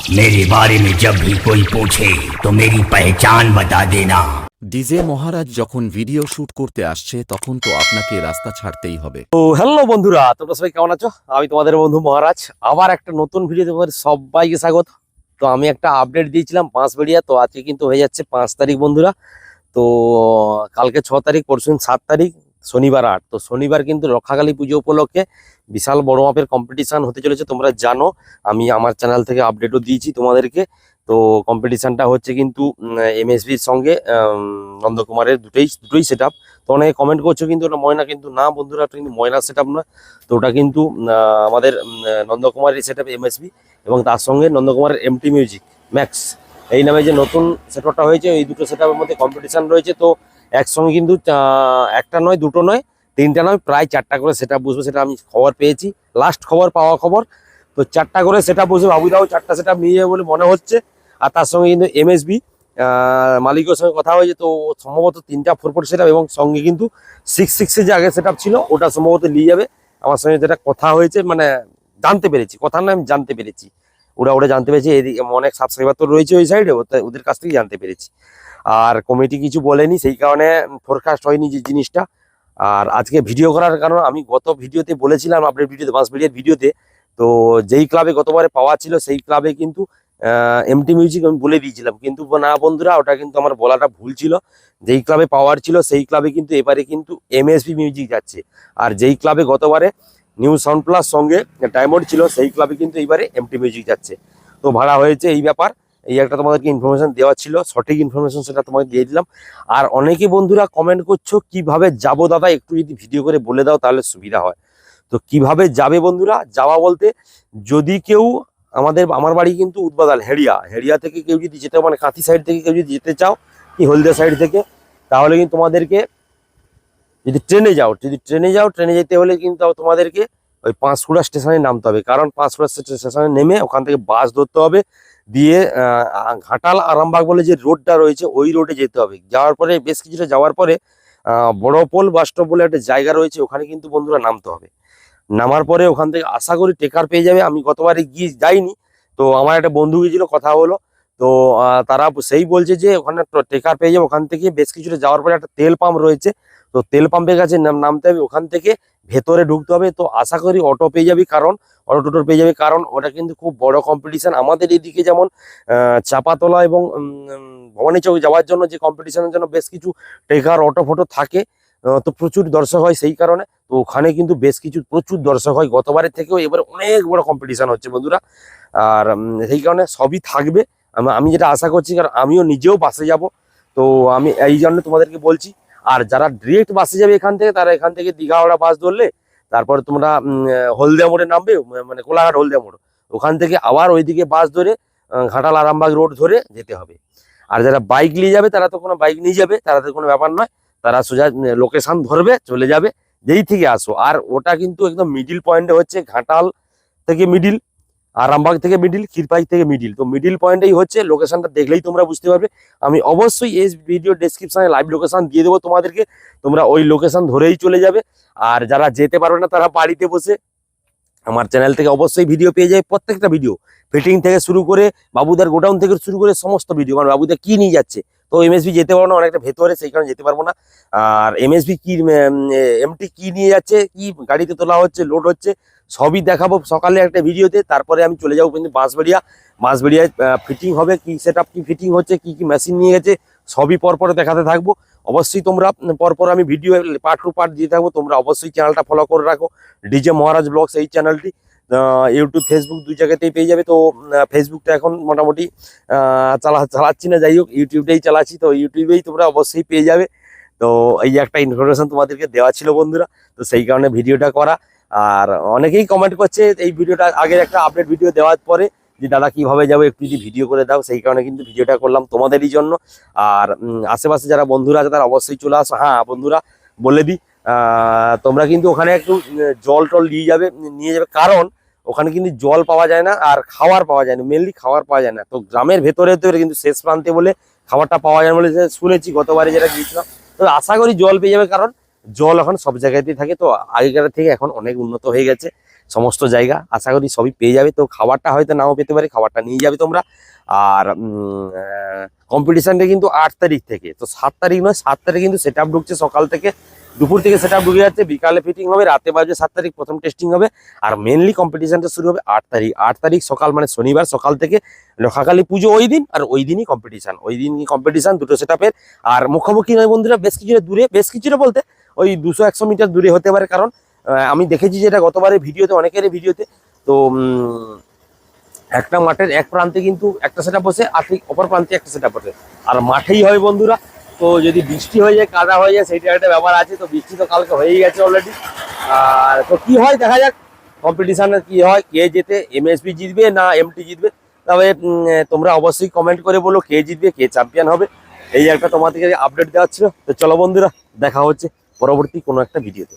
मेरे बारे में जब भी कोई पूछे तो मेरी पहचान बता देना ডিজে মহারাজ যখন ভিডিও শুট করতে আসছে তখন তো আপনাকে রাস্তা ছাড়তেই হবে তো হ্যালো বন্ধুরা তোমরা সবাই কেমন আছো আমি তোমাদের বন্ধু মহারাজ আবার একটা নতুন ভিডিও তোমাদের সবাইকে স্বাগত তো আমি একটা আপডেট দিয়েছিলাম পাঁচ বেড়িয়া তো আজকে কিন্তু হয়ে যাচ্ছে পাঁচ তারিখ বন্ধুরা তো কালকে ছ তারিখ পরশু দিন সাত তারিখ শনিবার আট। তো শনিবার কিন্তু রক্ষাকালী পুজো উপলক্ষে বিশাল বড় মাপের কম্পিটিশান হতে চলেছে, তোমরা জানো। আমি আমার চ্যানেল থেকে আপডেটও দিয়েছি তোমাদেরকে। তো কম্পিটিশানটা হচ্ছে কিন্তু এমএসবির সঙ্গে নন্দকুমারের দুটোই দুটোই সেট আপ তো অনেকে কমেন্ট করছ কিন্তু ওটা ময়না কিন্তু না বন্ধুরা, ওটা কিন্তু ময়না সেট না তো ওটা কিন্তু আমাদের নন্দকুমারের সেট আপ এমএসবি এবং তার সঙ্গে নন্দকুমারের এমটি মিউজিক ম্যাক্স এই নামে যে নতুন সেটআপটা হয়েছে, এই দুটো সেটআপের মধ্যে কম্পিটিশান রয়েছে। তো একসঙ্গে কিন্তু একটা নয়, দুটো নয়, তিনটা নয়, প্রায় চারটা করে সেটা বসবে, সেটা আমি খবর পেয়েছি। লাস্ট খবর, পাওয়া খবর। তো চারটা করে সেটা বসবে, বাবুদাও চারটা সেটা নিয়ে যাবে বলে মনে হচ্ছে। আর তার সঙ্গে কিন্তু এমএসবি মালিকের সঙ্গে কথা হয়েছে, তো সম্ভবত তিনটা ফোর ফোর সেট এবং সঙ্গে কিন্তু সিক্স সিক্সের যে আগে সেট ছিল, ওটা সম্ভবত নিয়ে যাবে। আমার সঙ্গে যেটা কথা হয়েছে মানে জানতে পেরেছি কথা নয় আমি জানতে পেরেছি। ওরা ওরা জানতে পেরেছে, এদিকে অনেক সাবস্ক্রাইবার তো রয়েছে ওই সাইডে ওদের কাছ থেকে জানতে পেরেছি। আর কমিটি কিছু বলেনি, সেই কারণে ফোরকাস্ট হয়নি যে জিনিসটা। আর আজকে ভিডিও করার কারণ আমি গত ভিডিওতে বলেছিলাম আপনার ভিডিওতে বাস ভিডিওর ভিডিওতে তো যেই ক্লাবে গতবারে পাওয়া ছিল, সেই ক্লাবে কিন্তু এমটি মিউজিক আমি বলে দিয়েছিলাম। কিন্তু না বন্ধুরা, ওটা কিন্তু আমার বলাটা ভুল ছিল। যেই ক্লাবে পাওয়ার ছিল, সেই ক্লাবে কিন্তু এবারে কিন্তু এমএসবি মিউজিক যাচ্ছে। আর যেই ক্লাবে গতবারে নিউ সাউন্ড প্লাস সঙ্গে ডায়মন্ড ছিল, সেই ক্লাবে কিন্তু এইবারে এমটি মিউজিক যাচ্ছে। তো ভাড়া হয়েছে এই ব্যাপার। এই একটা তোমাদেরকে ইনফরমেশন দেওয়া ছিল, সঠিক ইনফরমেশন সেটা তোমাকে দিয়ে দিলাম। আর অনেকে বন্ধুরা কমেন্ট করছ, কীভাবে যাব দাদা? একটু যদি ভিডিও করে বলে দাও, তাহলে সুবিধা হয়। তো কীভাবে যাবে বন্ধুরা? যাওয়া বলতে যদি কেউ আমাদের, আমার বাড়ি কিন্তু উদ্বাদাল, হেড়িয়া। হেড়িয়া থেকে কেউ যদি যেতে মানে কাঁথি সাইড থেকে কেউ যদি যেতে চাও, কি হলদিয়া সাইড থেকে, তাহলে কিন্তু তোমাদেরকে যদি ট্রেনে যাও, যদি ট্রেনে যাও ট্রেনে যেতে হলে কিন্তু তোমাদেরকে ওই পাঁশকুড়া স্টেশনে নামতে হবে। কারণ পাঁশকুড়া স্টেশনে নেমে ওখান থেকে বাস ধরতে হবে, দিয়ে ঘাটাল আরামবাগ বলে যে রোডটা রয়েছে, ওই রোডে যেতে হবে। যাওয়ার পরে, বেশ কিছুটা যাওয়ার পরে বড়পোল বাস স্টপ বলে একটা জায়গা রয়েছে, ওখানে কিন্তু বন্ধুরা নামতে হবে। নামার পরে ওখান থেকে আশা করি টেকার পেয়ে যাবে। আমি গতবারে গিয়ে যাইনি, তো আমার একটা বন্ধু গিয়েছিল, কথা হলো। তো তারা সেই বলছে যে, ওখানে টেকার পেয়ে যাবে। ওখান থেকে বেশ কিছুটা যাওয়ার পরে একটা তেল পাম্প রয়েছে তো তেল পাম্পের কাছে নাম- নামতে হবে ওখান থেকে ভেতরে ঢুকতে হবে। তো আশা করি অটো পেয়ে যাবি কারণ অটো টোটো পেয়ে যাবি কারণ ওটা কিন্তু খুব বড় কম্পিটিশান আমাদের এদিকে যেমন চাপাতলা এবং উম, উম, ভবানী চৌক যাওয়ার জন্য যে কম্পিটিশনের জন্য বেশ কিছু টেকার অটো ফটো থাকে তো প্রচুর দর্শক হয় সেই কারণে। তো ওখানে কিন্তু বেশ কিছু প্রচুর দর্শক হয়। গতবারের থেকেও এবারে অনেক বড় কম্পিটিশান হচ্ছে বন্ধুরা। আর সেই কারণে সবই থাকবে। আমি যেটা আশা করছি কারণ আমিও নিজেও বাসে যাব। তো আমি এই জন্য তোমাদেরকে বলছি আর যারা ডিরেক্ট বাসে যাবে এখান থেকে, তারা এখান থেকে দীঘাওড়া বাস ধরলে, তারপর তোমরা হলদিয়া মোড়ে নামবে মানে কোলাঘাট হলদিয়া মোড়। ওখান থেকে আবার ওইদিকে বাস ধরে ঘাটাল আরামবাগ রোড ধরে যেতে হবে। আর যারা বাইক নিয়ে যাবে, তারা তো কোনো বাইক নিয়ে যাবে, তারা তো কোনো ব্যাপার নয়। তারা সোজা লোকেশন ধরবে, চলে যাবে, যেই থেকে আসো। আর ওটা কিন্তু একদম মিডিল পয়েন্টে হচ্ছে ঘাটাল থেকে মিডিল আরামবাগ থেকে মিডিল ক্ষীরপাই থেকে মিডিল তো মিডিল পয়েন্টেই হচ্ছে লোকেশনটা দেখলেই তোমরা বুঝতে পারবে। আমি অবশ্যই এই ভিডিও ডেসক্রিপশনে লাইভ লোকেশন দিয়ে দেবো তোমাদেরকে। তোমরা ওই লোকেশন ধরেই চলে যাবে। আর যারা যেতে পারবে না, তারা বাড়িতে বসে আমার চ্যানেল থেকে অবশ্যই ভিডিও পেয়ে যায় প্রত্যেকটা ভিডিও ফিটিং থেকে শুরু করে, বাবুদার গোডাউন থেকে শুরু করে সমস্ত ভিডিও মানে বাবুদা কি নিয়ে যাচ্ছে? তো এমএসবি যেতে পারব না, অনেকটা ভেতরে সেই কারণে যেতে পারব না। আর এমএসবি কি এমটি কি নিয়ে যাচ্ছে? কি গাড়িতে তোলা হচ্ছে লোড হচ্ছে? সবই দেখাবো সকালে একটা ভিডিওতে, তারপরে আমি চলে যাব কিন্তু বাঁশবেড়িয়া। বাঁশবেড়িয়ায় ফিটিং হবে, কি সেট কি ফিটিং হচ্ছে, কি কি মেশিন নিয়ে গেছে, সবই পরপর দেখাতে থাকব। অবশ্যই তোমরা পরপর আমি ভিডিও পার্ট টু পার্ট দিয়ে থাকব। তোমরা অবশ্যই চ্যানেলটা ফলো করে রাখো। ডিজে মহারাজ ব্লগস এই চ্যানেলটি ইউটিউব ফেসবুক দুই জায়গাতেই পেয়ে যাবে। তো ফেসবুকটা এখন মোটামুটি চালা, চালাচ্ছি না, যাই হোক ইউটিউবটাই চালাচ্ছি। তো ইউটিউবেই তোমরা অবশ্যই পেয়ে যাবে। তো, এই একটা ইনফরমেশন তোমাদেরকে দেওয়া ছিল বন্ধুরা। তো সেই কারণে ভিডিওটা করা। আর অনেকেই কমেন্ট করছে এই ভিডিওটা আগের একটা আপডেট ভিডিও দেওয়ার পরে যে দাদা কীভাবে যাব একটু যদি ভিডিও করে দাও, সেই কারণে কিন্তু ভিডিওটা করলাম তোমাদেরই জন্য। আর আশেপাশে যারা বন্ধুরা আছে তারা অবশ্যই চলে আসো। হ্যাঁ বন্ধুরা বলে দিই তোমরা কিন্তু ওখানে একটু জল টল নিয়ে যাবে নিয়ে যাবে। কারণ ওখানে কিন্তু জল পাওয়া যায় না আর খাওয়ার পাওয়া যায় না মেনলি খাওয়ার পাওয়া যায় না। তো গ্রামের ভেতরে তো কিন্তু শেষ প্রান্তে বলে খাবারটা পাওয়া যায় বলে শুনেছি, গতবারে যেটা গিয়েছিলাম। তো আশা করি জল পেয়ে যাবে, কারণ জল এখন সব জায়গাতেই থাকে। তো আগেকার থেকে এখন অনেক উন্নত হয়ে গেছে। সমস্ত জায়গা আশা করি সবই পেয়ে যাবে। তো খাবারটা হয়তো নাও পেতে পারে, খাবারটা নিয়ে যাবে তোমরা। আর কম্পিটিশানটা কিন্তু আট তারিখ থেকে। তো সাত তারিখ নয়, সাত তারিখ কিন্তু সেট ঢুকছে সকাল থেকে দুপুর থেকে সেট আপ ঢুকে যাচ্ছে। বিকালে ফিটিং হবে, রাতে বাজে সাত তারিখ, প্রথম টেস্টিং হবে। আর মেনলি কম্পিটিশানটা শুরু হবে আট তারিখ। আট তারিখ সকাল মানে শনিবার সকাল থেকে লক্ষাকালী পুজো ওই দিন আর ওই দিনই কম্পিটিশন ওই দিনই কম্পিটিশান দুটো সেট আর মুখোমুখি নয় বন্ধুরা, বেশ কিছুটা দূরে, বেশ কিছুটা বলতে ওই দুশো একশো মিটার দূরে হতে পারে, কারণ আমি দেখেছি যেটা গতবারের ভিডিওতে, অনেকেরই ভিডিওতে, তো একটা মাঠের এক প্রান্তে কিন্তু একটা সেটা বসে আর ঠিক অপর প্রান্তে একটা সেটা বসে আর মাঠেই হয় বন্ধুরা, তো যদি বৃষ্টি হয়ে যায়, কাদা হয়ে যায় সেইটা একটা ব্যাপার আছে, তো বৃষ্টি তো কালকে হয়েই গেছে অলরেডি আর, তো কি হয়, দেখা যাক কম্পিটিশানে কি হয়, কে যেতে এমএসপি জিতবে না এমটি জিতবে। তবে তোমরা অবশ্যই কমেন্ট করে বলো, কে জিতবে, কে চ্যাম্পিয়ন হবে, এই একটা তোমাদেরকে আপডেট দেওয়া ছিল। তো চলো বন্ধুরা, দেখা হচ্ছে। পরবর্তী কোনো একটা ভিডিওতে